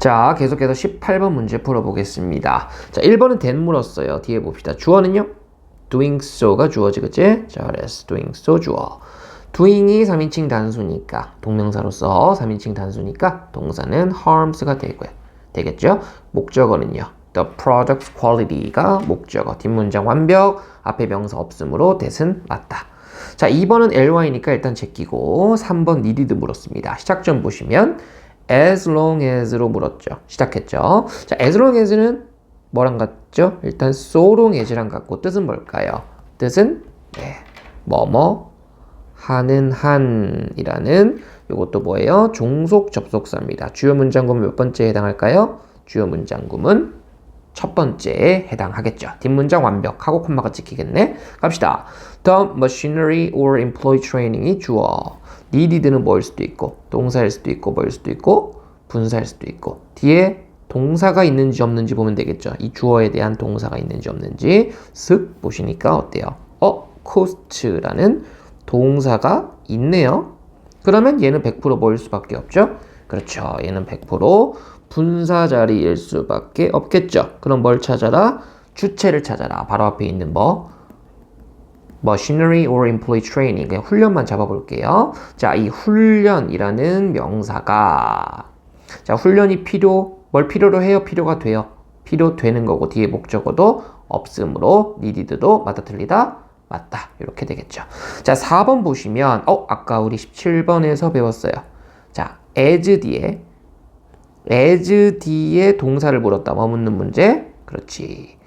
자, 계속해서 18번 문제 풀어보겠습니다. 자, 1번은 then 물었어요. 뒤에 봅시다. 주어는요? doing so가 주어지, 그치? 자, 그래서 doing so 주어. doing이 3인칭 단수니까, 동명사로서 3인칭 단수니까, 동사는 harms가 되고요. 되겠죠? 목적어는요? the product quality가 목적어. 뒷문장 완벽, 앞에 명사 없으므로 that은 맞다. 자, 2번은 ly니까 일단 제끼고, 3번 needed 물었습니다. 시작점 보시면, as long as로 물었죠. 시작했죠. 자, as long as는 뭐랑 같죠? 일단 so long as랑 같고 뜻은 뭘까요? 뜻은 네, 뭐뭐 하는 한이라는 이것도 뭐예요? 종속 접속사입니다. 주요 문장구문 몇 번째에 해당할까요? 주요 문장구문 첫 번째에 해당하겠죠. 뒷문장 완벽하고 콤마가 찍히겠네. 갑시다. The machinery or employee training이 주어. needed는 뭐일 수도 있고 동사일 수도 있고 뭐일 수도 있고 분사일 수도 있고 뒤에 동사가 있는지 없는지 보면 되겠죠. 이 주어에 대한 동사가 있는지 없는지 쓱 보시니까 어때요? 어, cost라는 동사가 있네요. 그러면 얘는 100% 뭐일 수밖에 없죠? 그렇죠. 얘는 100% 분사 자리일 수밖에 없겠죠. 그럼 뭘 찾아라? 주체를 찾아라. 바로 앞에 있는 뭐 machinery or employee training 그냥 훈련만 잡아볼게요. 자, 이 훈련이라는 명사가 자, 훈련이 필요 뭘 필요로 해요? 필요가 돼요. 필요되는 거고 뒤에 목적어도 없으므로 needed도 맞다 틀리다 맞다 이렇게 되겠죠. 자, 4번 보시면 어, 아까 우리 17번에서 배웠어요. 자, as 뒤에 as 뒤에 동사를 물었다. 뭐 묻는 문제? 그렇지.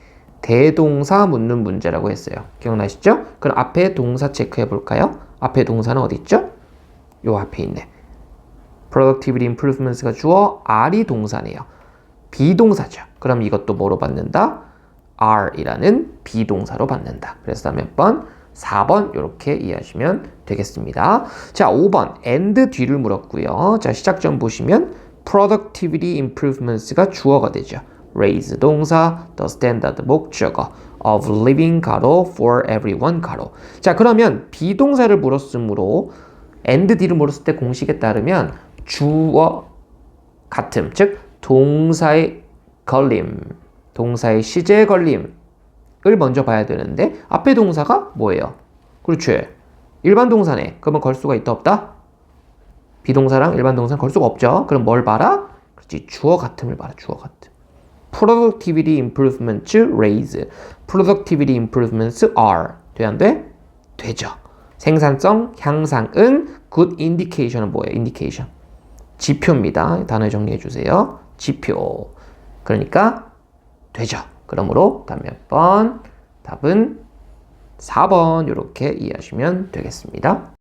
대동사 묻는 문제라고 했어요. 기억나시죠? 그럼 앞에 동사 체크해 볼까요? 앞에 동사는 어디 있죠? 요 앞에 있네. productivity improvements가 주어, R이 동사네요. 비동사죠. 그럼 이것도 뭐로 받는다? R이라는 비동사로 받는다. 그래서 몇 번? 4번 이렇게 이해하시면 되겠습니다. 자, 5번 and 뒤를 물었고요. 자, 시작 점 보시면 productivity improvements가 주어가 되죠. raise 동사, the standard 목적어, of living 가로, for everyone 가로. 자, 그러면 비동사를 물었으므로 and 뒤를 물었을 때 공식에 따르면 주어 같음, 즉 동사의 걸림, 동사의 시제 걸림을 먼저 봐야 되는데 앞에 동사가 뭐예요? 그렇지. 일반 동사네. 그러면 걸 수가 있다 없다? 비동사랑 일반 동사는 걸 수가 없죠. 그럼 뭘 봐라? 그렇지. 주어 같음을 봐라. 주어 같음. productivity improvements raise. productivity improvements are. 돼, 안 돼? 되죠. 생산성 향상은 good indication은 뭐예요? indication. 지표입니다. 단어 정리해 주세요. 지표. 그러니까 되죠. 그러므로 답 몇 번? 답은 4번 이렇게 이해하시면 되겠습니다.